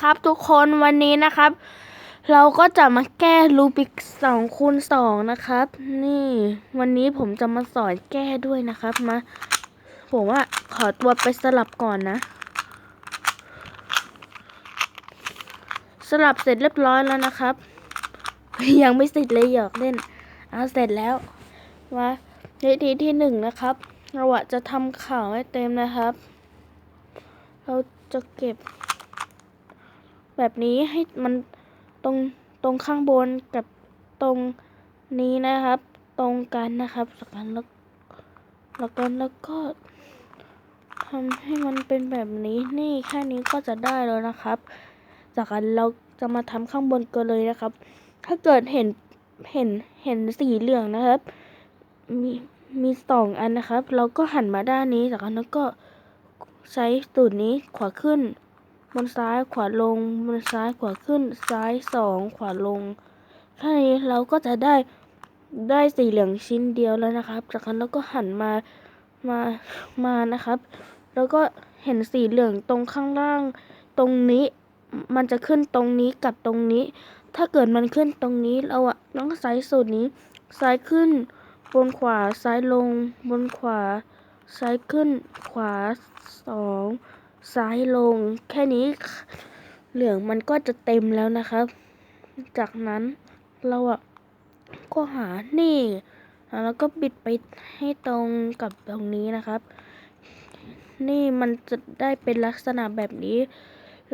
ครับทุกคนวันนี้นะครับ เราก็จะมาแก้รูบิกสองคูณสองนะครับ นี่วันนี้ผมจะมาสอนแก้ด้วยนะครับมาผมว่าขอตัวไปสลับก่อนนะ สลับเสร็จเรียบร้อยแล้วนะครับ ยังไม่เสร็จเลยหยอกเล่นเอาเสร็จแล้วมาวิธีที่หนึ่งนะครับเราจะทำข่าวให้เต็มนะครับ เราจะเก็บ แบบนี้ให้มันตรงตรงข้างบนกับตรงนี้นะครับ ตรงกันนะครับจากนั้นแล้วแล้วก็แล้วก็ทำให้มันเป็นแบบนี้นี่แค่นี้ก็จะได้แล้วนะครับ จากนั้นเราจะมาทำข้างบนกันเลยนะครับ ถ้าเกิดเห็นเห็นเห็นสีเหลืองนะครับ มีมีสองอันนะครับ เราก็หันมาด้านนี้จากนั้นก็ใช้สูตรนี้ขวาขึ้น บนซ้ายขวาลงบนซ้ายขวาขึ้นซ้ายสองขวาลงแค่นี้เราก็จะได้ได้สีเหลืองชิ้นเดียวแล้วนะครับ จากนั้นเราก็หันมามามานะครับ แล้วก็เห็นสีเหลืองตรงข้างล่าง ตรงนี้ มันจะขึ้นตรงนี้กับตรงนี้ ถ้าเกิดมันขึ้นตรงนี้เราอะต้องใช้สูตรนี้ ซ้ายขึ้น บนขวาซ้ายลง บนขวา ซ้ายขึ้น ขวาสอง ซ้ายลง แค่นี้เหลืองมันก็จะเต็มแล้วนะครับ จากนั้นเราอะก็หานี่แล้วก็บิดไปให้ตรงกับตรงนี้นะครับ นี่มันจะได้เป็นลักษณะแบบนี้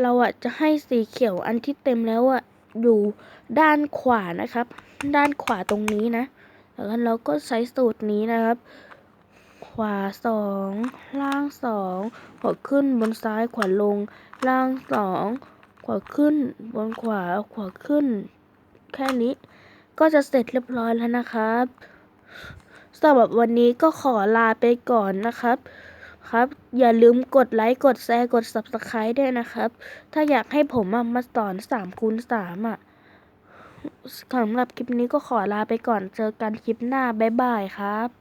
เราอะจะให้สีเขียวอันที่เต็มแล้วอะอยู่ด้านขวานะครับ ด้านขวาตรงนี้นะแล้วเราก็ใช้สูตรนี้นะครับ ขวาสองล่างสองขวาขึ้นบนซ้ายขวาลง ล่างสองขวาขึ้นบนขวาขวาขึ้น แค่นี้ก็จะเสร็จเรียบร้อยแล้วนะครับสำหรับวันนี้ก็ขอลาไปก่อนนะครับ ครับ อย่าลืมกดไลค์กดแชร์กด subscribe ด้วยนะครับ ถ้าอยากให้ผมมาสอน3คูณ3อะสำหรับคลิปนี้ก็ขอลาไปก่อนเจอกันคลิปหน้า บ๊ายบายครับ